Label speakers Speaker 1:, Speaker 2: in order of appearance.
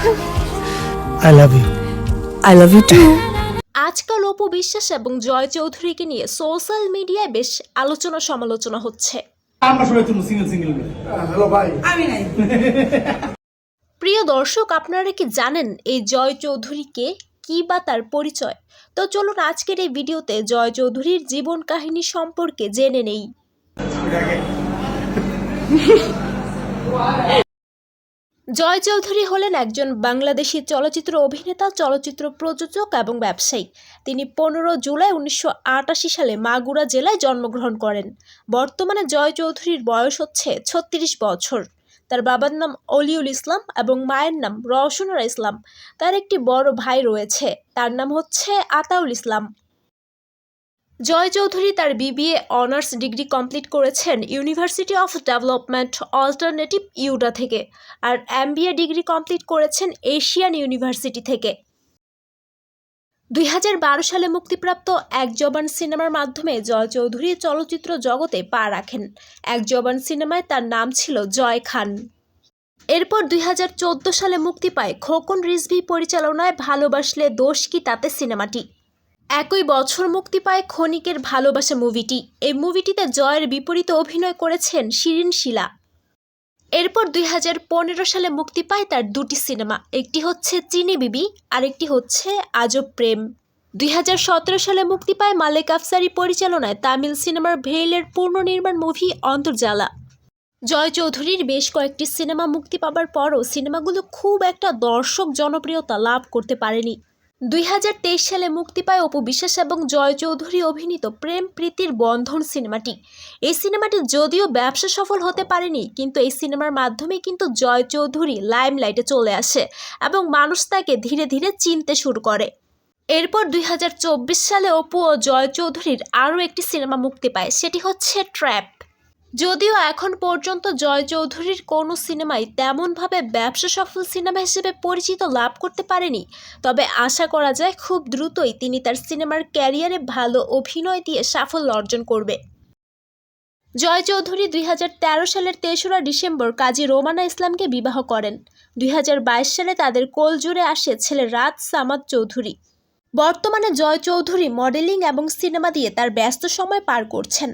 Speaker 1: I love you
Speaker 2: I love you too
Speaker 3: আজকাল অপু বিশ্বাস এবং জয় চৌধুরীকে নিয়ে সোশ্যাল মিডিয়ায় বেশ আলোচনা সমালোচনা হচ্ছে।
Speaker 1: ভাই
Speaker 3: প্রিয় দর্শক আপনারা কি জানেন এই জয় চৌধুরীকে কি বা তার পরিচয়? তো চলুন আজকের এই ভিডিওতে জয় চৌধুরীর জীবন কাহিনী সম্পর্কে জেনে নেই। জয় চৌধুরী হলেন একজন বাংলাদেশি চলচ্চিত্র অভিনেতা, চলচ্চিত্র প্রযোজক এবং ব্যবসায়ী। তিনি পনেরো জুলাই উনিশশো আটাশি সালে মাগুরা জেলায় জন্মগ্রহণ করেন। বর্তমানে জয় চৌধুরীর বয়স হচ্ছে ছত্রিশ বছর। তার বাবার নাম অলিউল ইসলাম এবং মায়ের নাম রওশনারা ইসলাম। তার একটি বড় ভাই রয়েছে, তার নাম হচ্ছে আতাউল ইসলাম। জয় চৌধুরী তার বিবিএ অনার্স ডিগ্রি কমপ্লিট করেছেন university of development alternative UODA থেকে আর এমবিএ ডিগ্রি কমপ্লিট করেছেন এশিয়ান ইউনিভার্সিটি থেকে। দুই হাজার বারো সালে মুক্তিপ্রাপ্ত এক জবান সিনেমার মাধ্যমে জয় চৌধুরী চলচ্চিত্র জগতে পা রাখেন। এক জবান সিনেমায় তার নাম ছিল জয় খান। এরপর দুই হাজার চোদ্দ সালে মুক্তি পায় খোকন রিজভি পরিচালনায় ভালোবাসলে দোষ কি তাতে সিনেমাটি? একই বছর মুক্তি পায় ক্ষণিকের ভালোবাসা মুভিটি। এই মুভিটিতে জয়ের বিপরীতে অভিনয় করেছেন শিরিন শিলা। এরপর দুই হাজার পনেরো সালে মুক্তি পায় তার দুটি সিনেমা, একটি হচ্ছে চিনি বিবি, আরেকটি হচ্ছে আজব প্রেম। দুই হাজার সতেরো সালে মুক্তি পায় মালেক আফসারি পরিচালনায় তামিল সিনেমার ভেইলের পুনর্নির্মাণ মুভি অন্তর্জালা। জয় চৌধুরীর বেশ কয়েকটি সিনেমা মুক্তি পাবার পরও সিনেমাগুলো খুব একটা দর্শক জনপ্রিয়তা লাভ করতে পারেনি। দুই হাজার তেইশ সালে মুক্তি পায় অপু বিশ্বাস এবং জয় চৌধুরী অভিনীত প্রেম প্রীতির বন্ধন সিনেমাটি। এই সিনেমাটি যদিও ব্যবসা সফল হতে পারেনি, কিন্তু এই সিনেমার মাধ্যমে কিন্তু জয় চৌধুরী লাইমলাইটে চলে আসে এবং মানুষ তাকে ধীরে ধীরে চিনতে শুরু করে। এরপর দুই হাজার চব্বিশ সালে অপু ও জয় চৌধুরীর আরও একটি সিনেমা মুক্তি পায়, সেটি হচ্ছে ট্র্যাপ যদিও এখন পর্যন্ত জয় চৌধুরীর কোনো সিনেমাই তেমনভাবে ব্যবসা সফল সিনেমা হিসেবে পরিচিত লাভ করতে পারেনি। তবে আশা করা যায় খুব দ্রুতই তিনি তার সিনেমার ক্যারিয়ারে ভালো অভিনয় দিয়ে সাফল্য অর্জন করবে। জয় চৌধুরী দুই হাজার তেরো সালের তেসরা ডিসেম্বর কাজী রোমানা ইসলামকে বিবাহ করেন। দুই হাজার বাইশ সালে তাদের কোল জুড়ে আসে ছেলে রাত সামাদ চৌধুরী। বর্তমানে জয় চৌধুরী মডেলিং এবং সিনেমা দিয়ে তার ব্যস্ত সময় পার করছেন।